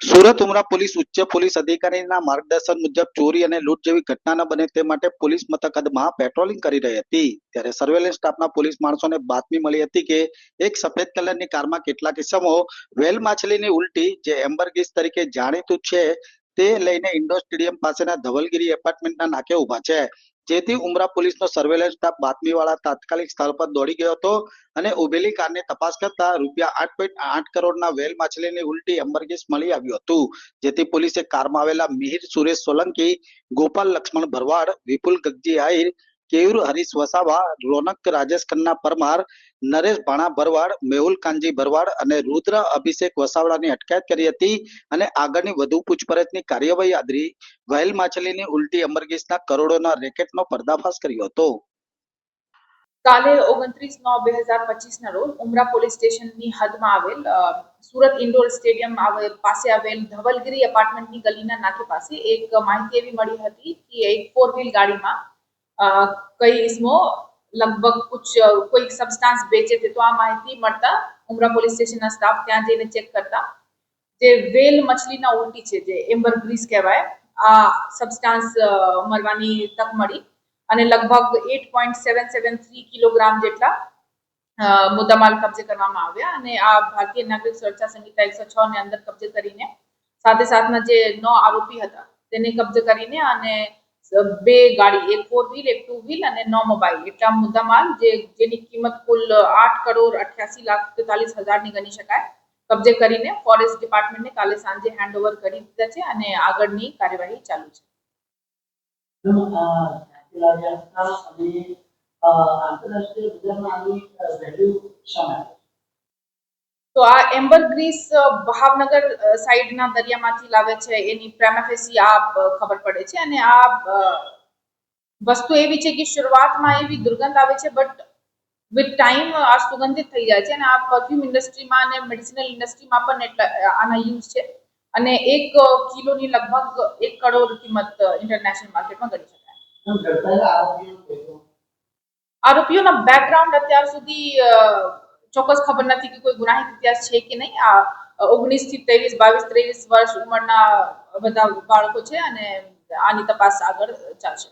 Surat Umra police ઉચ્ચ police અધિકારીના માર્ગદર્શન મુજબ ચોરી અને લૂંટ જેવી ઘટના ન બને તે માટે પોલીસ મથક હદમાં પેટ્રોલિંગ કરી રહી હતી. ત્યારે સર્વેલન્સ સ્ટાફના પોલીસ માણસોને બાતમી મળી હતી કે એક સફેદ કલરની કારમાં કેટલાક કિસ્સામાં વેલ માછલીની ઉલટી જે એમ્બરગીસ તરીકે જાણીતું છે તે લઈને ઇન્ડોર સ્ટેડિયમ પાસેના ધવલગીરી એપાર્ટમેન્ટના નાકે ઊભા છે. જેથી ઉમરા પોલીસનો સર્વેલન્સ સ્ટાફ બાતમીવાળા તાત્કાલિક સ્થળ પર દોડી ગયો હતો અને ઉભેલી કારને તપાસ કરતા રૂપિયા આઠ પોઈન્ટ આઠ કરોડના વેલ માછલીની ઉલટી એમ્બરગીસ મળી આવ્યું હતું. જેથી પોલીસે કારમાં આવેલા મિહિર સુરેશ સોલંકી, ગોપાલ લક્ષ્મણ ભરવાડ, વિપુલ ગગજી આહિર કેયુર, હરીશ વસાવા, રોનક રાજેશ ખન્ના પરમાર, નરેશ ભાણા ભરવાડ, મેહુલ કાનજી ભરવાડ અને રુદ્ર અભિષેક વસાવડાની અટકાયત કરી હતી અને આગળની વધુ પૂછપરછની કાર્યવાહી આદરી વહેલ માછલીની ઉલટી અમરગીસના કરોડોના રેકેટનો પર્દાફાશ કર્યો હતો. કાલે ઓગણત્રીસ નવ બે હજાર પચીસના રોજ ઉમરા પોલીસ સ્ટેશનની હદમાં આવેલ સુરત ઇન્ડોર સ્ટેડિયમ પાસે આવેલ ધવલગીરી એપાર્ટમેન્ટની ગલીના નાકે પાસે એક માહિતી એવી મળી હતી કે એક ફોર વ્હીલ ગાડીમાં કઈ ઇસમો લગભગ કુછ કોઈ સબસ્ટાન્સ બેચે છે તો આ માહિતી મળતા ઉમરા પોલીસ સ્ટેશનના સ્ટાફ ત્યાં જઈને ચેક કરતા. જે વેલ મછલીના ઉલટી છે, જે એમ્બર ગ્રીસ કહેવાય, આ સબસ્ટાન્સ મળવાની તક મળી. અને લગભગ eight point seven seven three kilogram જેટલા મુદ્દામાલ કબજે કરવામાં આવ્યા અને આ ભારતીય નાગરિક સુરક્ષા સંહિતા એકસો છ ને અંદર કબજે કરીને, સાથે સાથના જે નવ આરોપી હતા, તેને કબજે કરીને અને બે ગાડી, એક ફોર વ્હીલ એક ટુ વ્હીલ અને નવ મોબાઈલ એટલા મુદ્દામાલ જે, જેની કિંમત કુલ આઠ કરોડ અઠ્યાસી લાખ તેતાલીસ હજારની ગણી શકાય. કબજે કરીને ફોરેસ્ટ ડિપાર્ટમેન્ટને કાલે સાંજે હેન્ડઓવર કરી દીધા છે અને આગળની કાર્યવાહી ચાલુ છે. આંતરરાષ્ટ્રીય બજારમાં આની વેલ્યુ શા તો આ એમ્બર ગ્રીસ ભાવનગર સાઈડના દરિયામાંથી લાવે છે એની પ્રેમાફેસી આ ખબર પડે છે. અને આ વસ્તુ એવી છે કે શરૂઆતમાં એવી દુર્ગંધ આવે છે બટ વિથ ટાઈમ આ સુગંધિત થઈ જાય છે. અને આ પરફ્યુમ ઇન્ડસ્ટ્રીમાં અને મેડિસિનલ ઇન્ડસ્ટ્રીમાં પણ એટલા આના યુઝ છે. અને એક કિલોની લગભગ એક કરોડ કિંમત ઇન્ટરનેશનલ માર્કેટમાં ગણી શકાય. આરોપીઓના બેકગ્રાઉન્ડ અત્યાર સુધી ચોક્કસ ખબર નથી કે કોઈ ગુનાહિત ઇતિહાસ છે કે નહીં. આ ઓગણીસથી ત્રેવીસ, બાવીસ, ત્રેવીસ વર્ષ ઉંમરના બધા બાળકો છે અને આની તપાસ આગળ ચાલશે.